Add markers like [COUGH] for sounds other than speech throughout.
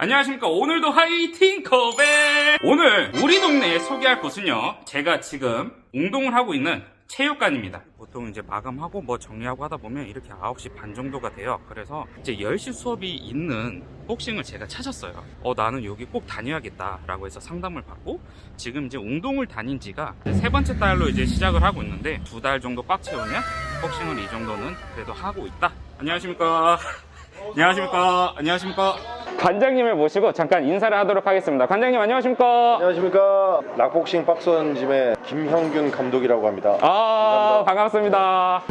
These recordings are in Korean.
안녕하십니까. 오늘도 화이팅 커벨! 오늘 우리 동네에 소개할 곳은요. 제가 지금 운동을 하고 있는 체육관입니다. 보통 이제 마감하고 뭐 정리하고 하다 보면 이렇게 9시 반 정도가 돼요. 그래서 이제 10시 수업이 있는 복싱을 제가 찾았어요. 어, 나는 여기 꼭 다녀야겠다. 라고 해서 상담을 받고 지금 이제 운동을 다닌 지가 세 번째 달로 이제 시작을 하고 있는데 두 달 정도 꽉 채우면 복싱을 이 정도는 그래도 하고 있다. 안녕하십니까. [LAUGHS] 안녕하십니까. 안녕하십니까. 관장님을 모시고 잠깐 인사를 하도록 하겠습니다. 관장님 안녕하십니까? 안녕하십니까 락복싱 박스원짐의 김형균 감독이라고 합니다 아, 반갑습니다.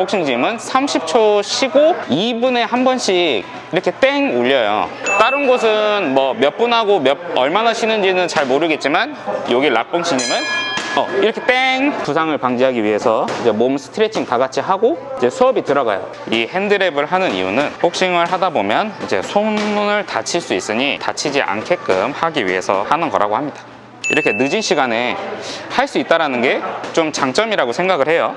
복싱짐은 30초 쉬고 2분에 한 번씩 이렇게 땡 울려요. 다른 곳은 뭐 몇 분 하고 몇 얼마나 쉬는지는 잘 모르겠지만 여기 락복싱짐은 어, 이렇게 땡 부상을 방지하기 위해서 이제 몸 스트레칭 다 같이 하고 이제 수업이 들어가요. 이 핸드랩을 하는 이유는 복싱을 하다 보면 이제 손을 다칠 수 있으니 다치지 않게끔 하기 위해서 하는 거라고 합니다. 이렇게 늦은 시간에 할 수 있다라는 게좀 장점이라고 생각을 해요.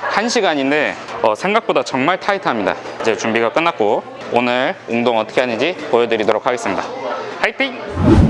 한 시간인데 어, 생각보다 정말 타이트합니다. 이제 준비가 끝났고 오늘 운동 어떻게 하는지 보여드리도록 하겠습니다. 화이팅!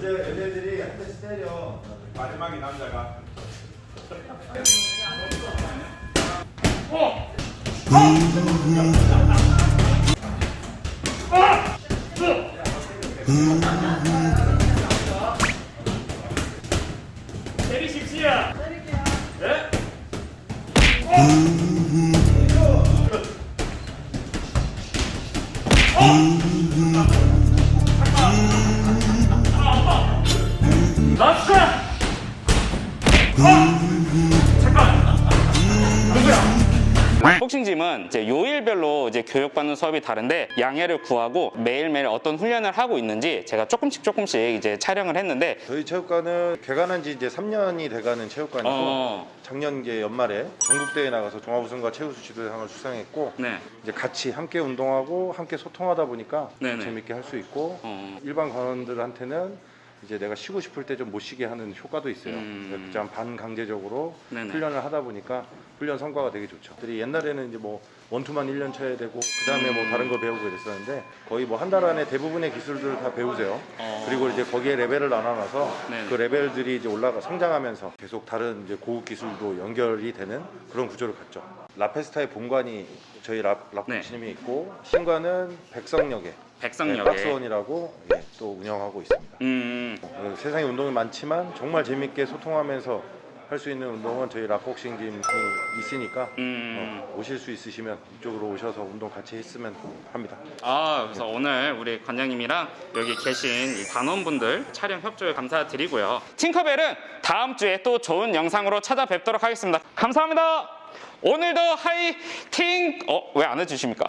어제 얘네들이 한 대씩 때려. 마지막에 남자가 복싱짐은 이제 요일별로 이제 교육받는 수업이 다른데 양해를 구하고 매일매일 어떤 훈련을 하고 있는지 제가 조금씩 조금씩 이제 촬영을 했는데 저희 체육관은 개관한 지 이제 3년이 돼가는 체육관이고 어, 작년 이제 연말에 전국대회 나가서 종합우승과 최우수 지도상을 수상했고 네. 이제 같이 함께 운동하고 함께 소통하다 보니까 네네. 재밌게 할 수 있고 어, 일반 관원들한테는 이제 내가 쉬고 싶을 때 좀 못 쉬게 하는 효과도 있어요. 음. 그래서 좀 반강제적으로 네네. 훈련을 하다 보니까 훈련 성과가 되게 좋죠. 들이 옛날에는 이제 뭐 원투만 1년 쳐야 되고 그 다음에 뭐 다른 거 배우고 그랬었는데 거의 뭐 한 달 안에 대부분의 기술들을 다 배우세요. 어. 그리고 이제 거기에 레벨을 나눠놔서 네네. 그 레벨들이 이제 올라가 성장하면서 계속 다른 이제 고급 기술도 연결이 되는 그런 구조를 갖죠. 라페스타의 본관이 저희 라, 라코치님이 있고 신관은 백성역에 네, 백성역에. 박스원이라고 예, 또 운영하고 있습니다. 음, 어, 세상에 운동이 많지만 정말 재밌게 소통하면서 할 수 있는 운동은 저희 락복싱 팀이 있으니까 음. 어, 오실 수 있으시면 이쪽으로 오셔서 운동 같이 했으면 합니다. 아, 그래서 오늘 우리 관장님이랑 여기 계신 이 단원분들 촬영 협조에 감사드리고요. 팅커벨은 다음 주에 또 좋은 영상으로 찾아뵙도록 하겠습니다. 감사합니다. 오늘도 하이팅, 어, 왜 안 해주십니까?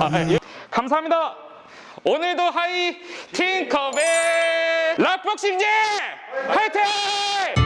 아, 예. 감사합니다. 오늘도 하이 팅커벨 락복싱제 화이팅!